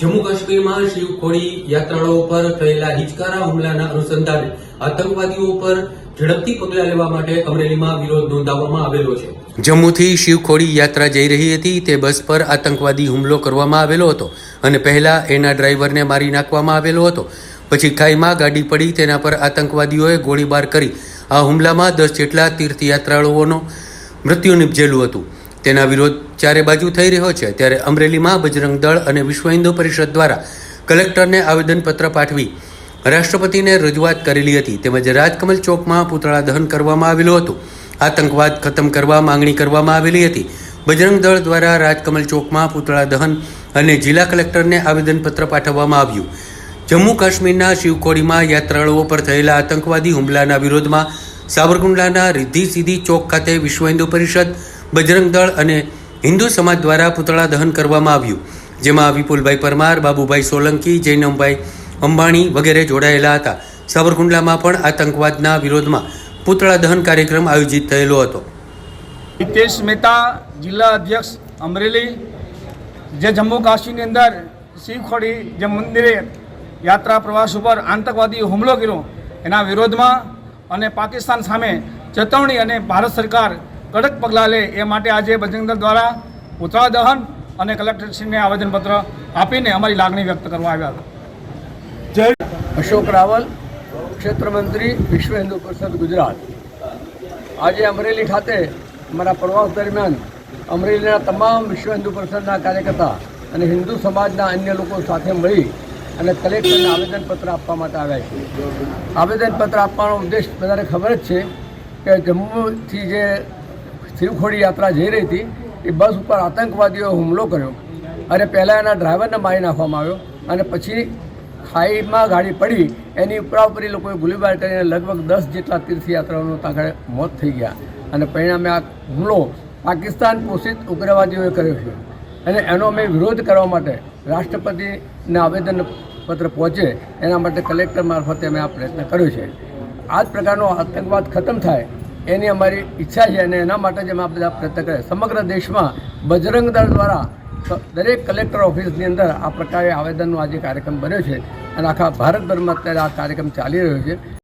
જમ્મુ કાશ્મીરમાં શિવખોડી યાત્રાળુઓ પર થયેલા હિચકારા હુમલાના અનુસંધાને આતંકવાદીઓ પર ઝડપથી પગલાં લેવા માટે અમરેલીમાં વિરોધ નોંધાવવામાં આવેલો છે. જમ્મુથી શિવખોડી યાત્રા જઈ રહી હતી, તે બસ પર આતંકવાદી હુમલો કરવામાં આવેલો હતો અને પહેલા એના ડ્રાઈવરને મારી નાખવામાં આવેલો હતો. પછી ખાઈમાં ગાડી પડી, તેના પર આતંકવાદીઓએ ગોળીબાર કરી. આ હુમલામાં દસ જેટલા તીર્થયાત્રાળુઓનો મૃત્યુ નિપજેલું હતું. તેના વિરોધ ચારે બાજુ થઈ રહ્યો છે. ત્યારે અમરેલીમાં બજરંગ દળ અને વિશ્વ હિન્દુ પરિષદ દ્વારા કલેક્ટરને આવેદનપત્ર પાઠવી રાષ્ટ્રપતિને રજૂઆત કરેલી હતી. તેમજ રાજકમલ ચોકમાં પૂતળા દહન કરવામાં આવેલું હતું. આતંકવાદ ખતમ કરવા માંગણી કરવામાં આવેલી હતી. બજરંગ દળ દ્વારા રાજકમલ ચોકમાં પૂતળા દહન અને જિલ્લા કલેક્ટરને આવેદનપત્ર પાઠવવામાં આવ્યું. જમ્મુ કાશ્મીરના શિવખોડીમાં યાત્રાળુઓ પર થયેલા આતંકવાદી હુમલાના વિરોધમાં સાબરકુંડલાના રિદ્ધિ સીધી ચોક ખાતે વિશ્વ હિન્દુ પરિષદ બજરંગ દળ અને હિન્દુ સમાજ દ્વારા પૂતળા દહન કરવામાં આવ્યું, જેમાં વિપુલભાઈ પરમાર, બાબુભાઈ સોલંકી, જૈનમભાઈ અંબાણી વગેરે જોડાયેલા હતા. સાબરકુંડલામાં પણ આતંકવાદના વિરોધમાં પૂતળા દહન કાર્યક્રમ આયોજિત થયેલો હતો. હિતેશ મહેતા, જિલ્લા અધ્યક્ષ અમરેલી, જે જમ્મુ કાશ્મીરની અંદર શિવખોડી જે મંદિરે યાત્રા પ્રવાસ ઉપર આતંકવાદી હુમલો કર્યો, એના વિરોધમાં અને પાકિસ્તાન સામે ચેતવણી અને ભારત સરકાર કડક પગલાં લે એ માટે આજે બજરંગ દળ દ્વારા પૂતળા દહન અને કલેક્ટરશ્રીને આવેદનપત્ર આપીને અમારી લાગણી વ્યક્ત કરવા આવ્યા હતા. અશોક રાવલ ક્ષેત્ર મંત્રી વિશ્વ હિન્દુ પરિષદ ગુજરાત. આજે અમરેલી ખાતે અમારા પ્રવાસ દરમિયાન અમરેલીના તમામ વિશ્વ હિન્દુ પરિષદના કાર્યકર્તા અને હિન્દુ સમાજના અન્ય લોકો સાથે મળી અને કલેક્ટરને આવેદનપત્ર આપવા માટે આવ્યા છે આવેદનપત્ર આપવાનો ઉદ્દેશ બધાને ખબર જ છે કે જમ્મુથી જે શિવખોડી યાત્રા જઈ રહી હતી, એ બસ ઉપર આતંકવાદીઓએ હુમલો કર્યો. અને પહેલાં એના ડ્રાઈવરને મારી નાખવામાં આવ્યો. અને પછી ખાઈમાં ગાડી પડી, એની ઉપરાઉપરી લોકોએ ગોળીબાર કરીને લગભગ દસ જેટલા તીર્થયાત્રાઓનું ત્યાં મોત થઈ ગયા. અને પરિણામે આ હુમલો પાકિસ્તાન પોષિત ઉગ્રવાદીઓએ કર્યો છે. અને એનો અમે વિરોધ કરવા માટે રાષ્ટ્રપતિને આવેદન પત્ર પહોંચે, એના માટે કલેક્ટર મારફતે અમે આ પ્રયત્ન કર્યો છે. આ જ પ્રકારનો આતંકવાદ ખતમ થાય એની અમારી ઈચ્છા છે અને એના માટે જ અમે બધા પ્રયત્ન કરે સમગ્ર દેશમાં બજરંગ દળ દ્વારા દરેક કલેક્ટર ઓફિસની અંદર આ પ્રકારે આવેદનનો આજે કાર્યક્રમ બન્યો છે અને આખા ભારતભરમાં અત્યારે આ કાર્યક્રમ ચાલી રહ્યો છે.